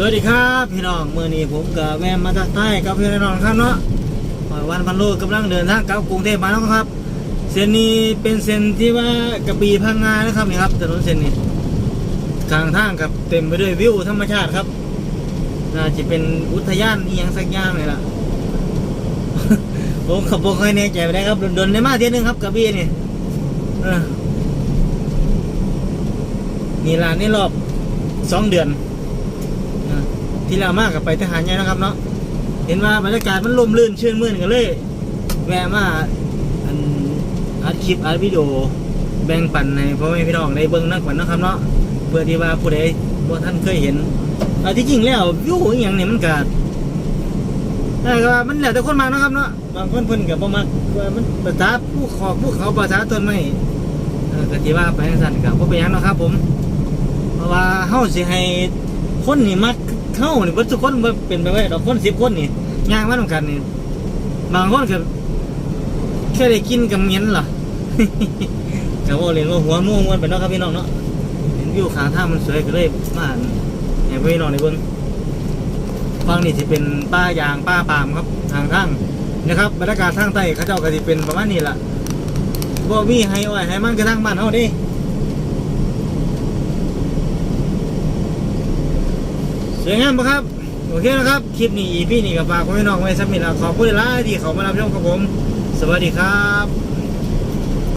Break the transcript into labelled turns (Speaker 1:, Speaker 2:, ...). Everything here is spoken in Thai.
Speaker 1: สวัสดีครับพี่น้องเมื่อนี้ผมกับแม่มาจากใต้กับพี่น้องครับเนาะวันพันโลกำลังเดินทางกลับกรุงเทพมาแล้วครับ เส้นนี้เป็นเส้นที่ว่ากระบี่พังงานะครับนี่ครับถนนเส้นนี้ทางทางครับเต็มไปด้วยวิวธรรมชาติครับน่าจะเป็นอุทยานอียงสักอย่างเลยล่ะผมขับรถเคยแน่ใจไปได้ครับโดนได้มาเทียวหนึงครับกระบี่นี่นี่ล่ะนี่รอบสองเดือน ที่เรามากกับไปทหารใหญ่นะครับเนาะเห็นว่าบรรยากาศมันลมลื่นชื่นมื่นกันเลย แวะมาอันอัดคลิปอัดวิดีโอแบ่งปันในพ่อแม่พี่น้องในเบิ้องนักปันนะครับเนาะเพื่อที่ว่าผู้ใดบ่ท่านเคยเห็นเอาที่จริงแล้ววิวอย่างเนี่ยมันก็แต่ก็ว่ามันแล้วแต่คนมากเนาะครับเนาะบางคนเพิ่นก็บ่มักว่ามันภาษาภูเขาภูเขาภาษาต้นไม้เออก็ที่ว่าไปจังซั่นก็บ่เป็นหยังนะครับ ผม เพราะว่าเฮาสิให้คนนี่มัก เฮานี่เบ่ทุกคนบ่เป็นไปได้ดอกคน10คนนี่ย่างมานํกันนี่บางคนก็แค่ได้กินกับเหม็นล่ะ ก็บ่เล่นว่าหัวม่วงมันไปเนาะครับพี่น้องเนาะเห็นวิวข้างทางมันสวยก็เลยมาให้พี่น้องได้เบิ่งฟังนี้สิเป็นป่ายางป่าปามครับทางทางนะครับบรรยากาศทางใต้เขาเจ้าก็สิเป็นประมาณนี้ล่ะบ่มีให้อ้อยให้มันกระทั่งบ้านเฮาเด้ วยงามปะครับ โอเคนะครับ คลิปนี้อีพี่นี่กับฝากไว้น้องไว้สักนิดละขอบคุณหลายที่เขามารับชมครับผม สวัสดีครับ